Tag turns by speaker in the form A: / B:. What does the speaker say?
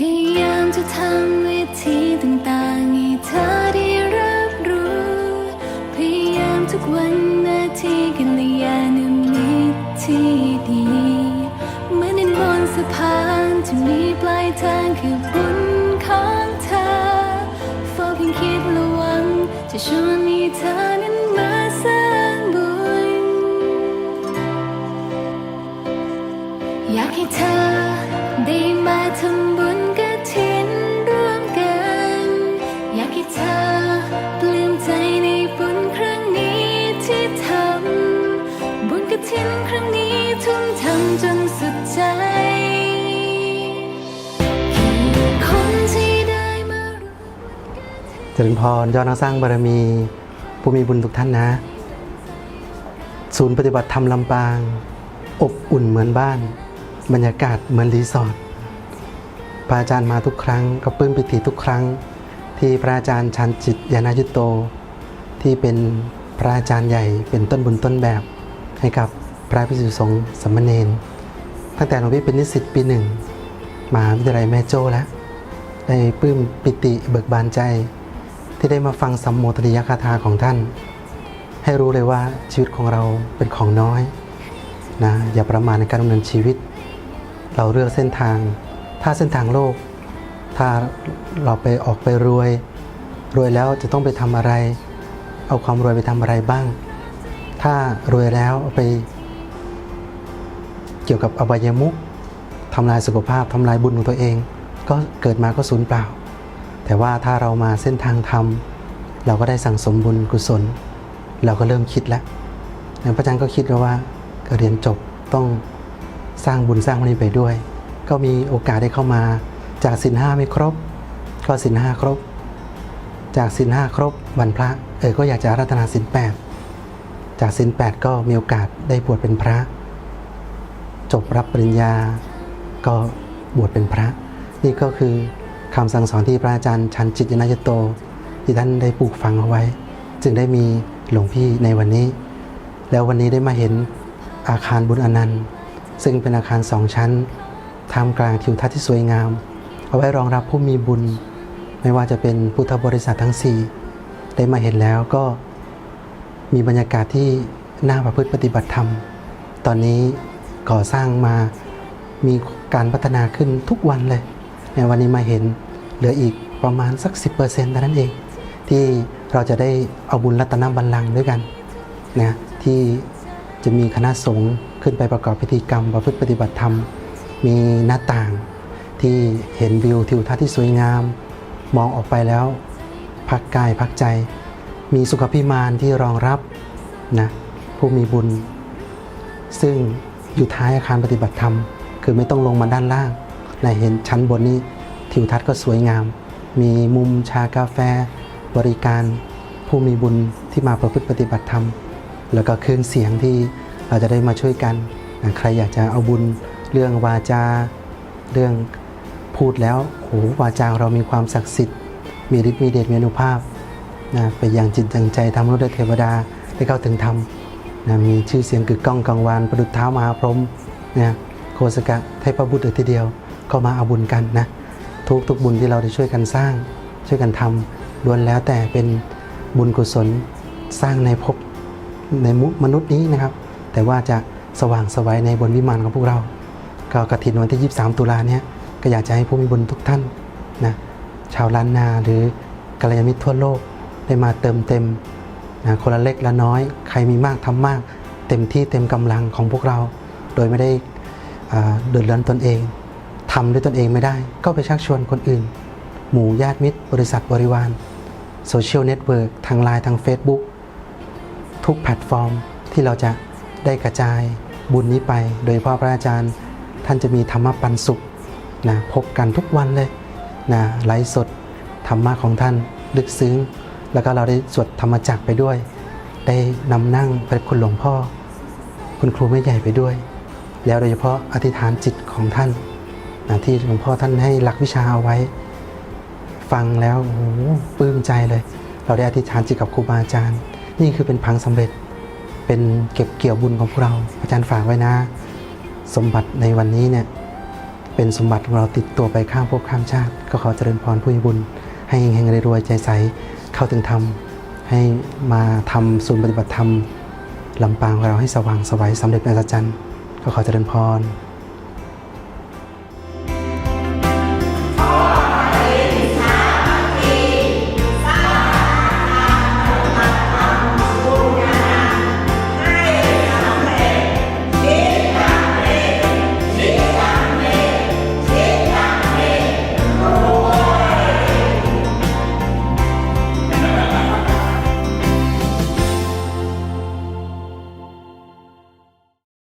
A: พยายามจะทำวิธีต่างๆให้เธอได้รับรู้ พยายามทุกวันนาทีกันในยานมิตที่ดีเหมือนดินบนสะพานที่มีปลายทางคือบุญของเธอเฝ้าเพียงคิดและหวัง จะชวนให้เธอนั้นมาสร้างบุญ อยากให้เธอ เจริญ
B: พรยอดนักสร้างบารมี ผู้มีบุญทุกท่านนะ ศูนย์ปฏิบัติธรรมลำปาง อบอุ่นเหมือนบ้าน บรรยากาศเหมือนรีสอร์ทพระอาจารย์มาทุกครั้งก็ปลื้มปิติทุกครั้ง ที่พระอาจารย์ชันจิตยานายุตโต ที่เป็นพระอาจารย์ใหญ่เป็นต้นบุญต้นแบบ ให้กับพระภิกษุสงฆ์สามเณรตั้งแต่หลวงพี่เป็นนิสิตปีหนึ่งมหาวิทยาลัยแม่โจ้แล้วได้ปลื้มปิติเบิกบานใจ ที่ได้มาฟังสัมโมทนิยคาถาของท่าน ให้รู้เลยว่าชีวิตของเราเป็นของน้อยนะอย่าประมาทในการดำเนินชีวิต เราเลือกเส้นทาง ถ้าเส้นทางโลก ถ้าเราไปออกไปรวย รวยแล้วจะต้องไปทำอะไร เอาความรวยไปทำอะไรบ้าง ถ้ารวยแล้วไป เกี่ยวกับอบายมุขทำลายสุขภาพทำลายบุญของตัวเอง ก็เกิดมาก็สูญเปล่า แต่ว่าถ้าเรามาเส้นทางธรรม เราก็ได้สั่งสมบุญกุศล เราก็เริ่มคิดแล้วพระอาจารย์ก็คิดแล้วว่าก็เรียนจบต้องสร้างบุญสร้างบารมีไปด้วย ก็มีโอกาสได้เข้ามาจากสินห้าไม่ครบ ก็สินห้าครบ จากสินห้าครบวันพระเออก็อยากจะรัตนาสินแปดจากสินแปดก็มีโอกาสได้บวชเป็นพระ จบรับปริญญาก็บวชเป็นพระ นี่ก็คือ คำสั่งสอนที่พระอาจารย์ชันจิตยนายโต ที่ท่านได้ปลูกฝังเอาไว้ จึงได้มีหลวงพี่ในวันนี้ แล้ววันนี้ได้มาเห็นอาคารบุญอนันต์ ซึ่งเป็นอาคารสองชั้นท่ามกลางทิวทัศน์ที่สวยงาม เอาไว้รองรับผู้มีบุญ ไม่ว่าจะเป็นพุทธบริษัททั้ง 4 ได้มาเห็นแล้วก็มีบรรยากาศที่น่าประพฤติปฏิบัติธรรม ตอนนี้ก่อสร้างมามีการพัฒนาขึ้นทุกวันเลย ในวันนี้มาเห็นเหลืออีกประมาณสัก 10%เท่านั้นเอง ที่เราจะได้เอาบุญรัตนบัลลังก์ด้วยกันนะที่จะมีคณะสงฆ์ขึ้นไปประกอบพิธีกรรมประพฤติปฏิบัติธรรม มีหน้าต่างที่เห็นวิวทิวทัศน์ที่สวยงาม มองออกไปแล้ว พักกายพักใจ มีสุขพิมานที่รองรับนะผู้มีบุญ ซึ่งอยู่ท้ายอาคารปฏิบัติธรรม คือไม่ต้องลงมาด้านล่าง นะเห็นชั้นบนนี้ทิวทัศน์ก็สวยงาม มีมุมชากาแฟ บริการผู้มีบุญที่มาประพฤติปฏิบัติธรรม แล้วก็เครื่องเสียงที่เราจะได้มาช่วยกัน ใครอยากจะเอาบุญเรื่องวาจา เรื่องพูดแล้วโอ้โหวาจาเรามีความศักดิ์สิทธิ์ มีฤทธิ์มีเดชมีอนุภาพนะไปอย่างจิตอย่างใจทำมนุษย์และเทวดาได้เข้าถึงธรรมนะมีชื่อเสียงกึกก้องกังวานประดุจเท้ามหาพรหมนะ โคสกะเทพบุตรเลยทีเดียวก็มาเอาบุญกันนะทุกทุกบุญที่เราได้ช่วยกันสร้าง ช่วยกันทำล้วนแล้วแต่เป็นบุญกุศลสร้างในภพในมุมนุษย์นี้นะครับ แต่ว่าจะสว่างสวัยในบนวิมานของพวกเรา ก็กระถินวันที่ 23 ตุลาเนี่ยก็อยากจะให้ผู้มีบุญทุกท่านนะชาวล้านนาหรือกัลยาณมิตรทั่วโลกได้มาเติมเต็มนะคนละเล็กละน้อย ใครมีมากทำมาก เต็มที่เต็มกำลังของพวกเรา โดยไม่ได้ เดือดร้อนตนเองทำด้วยตนเองไม่ได้ ก็ไปชักชวนคนอื่น หมู่ญาติมิตร บริษัทบริวารโซเชียลเน็ตเวิร์กทางไลน์ทาง Facebook ทุกแพลตฟอร์มที่เราจะได้กระจายบุญนี้ไป โดยพาะพระอาจารย์ ท่านจะมีธรรมะปันสุขนะพบกันทุกวันเลยนะไลฟ์สดธรรมะของท่านลึกซึ้ง แล้วก็เราได้สวดธรรมจักไปด้วย ได้นำนั่งพระคุณหลวงพ่อ คุณครูไม่ใหญ่ไปด้วย แล้วโดยเฉพาะอธิษฐานจิตของท่านนะที่หลวงพ่อท่านให้หลักวิชาเอาไว้ ฟังแล้วโอ้ปลื้มใจเลย เราได้อธิษฐานจิตกับครูบาอาจารย์ นี่คือเป็นพังสำเร็จเป็นเก็บเกี่ยวบุญของพวกเรา อาจารย์ฝากไว้นะ สมบัติในวันนี้เนี่ยเป็นสมบัติของเราติดตัวไปข้ามภพข้ามชาติ ก็ขอเจริญพรผู้มีบุญ ให้เฮงๆรวยใจใสเข้าถึงธรรมให้มาทำศูนย์ปฏิบัติธรรมลำปางของเราให้สว่างไสวัยสำเร็จเป็นอัศจรรย์ ก็ขอเจริญพร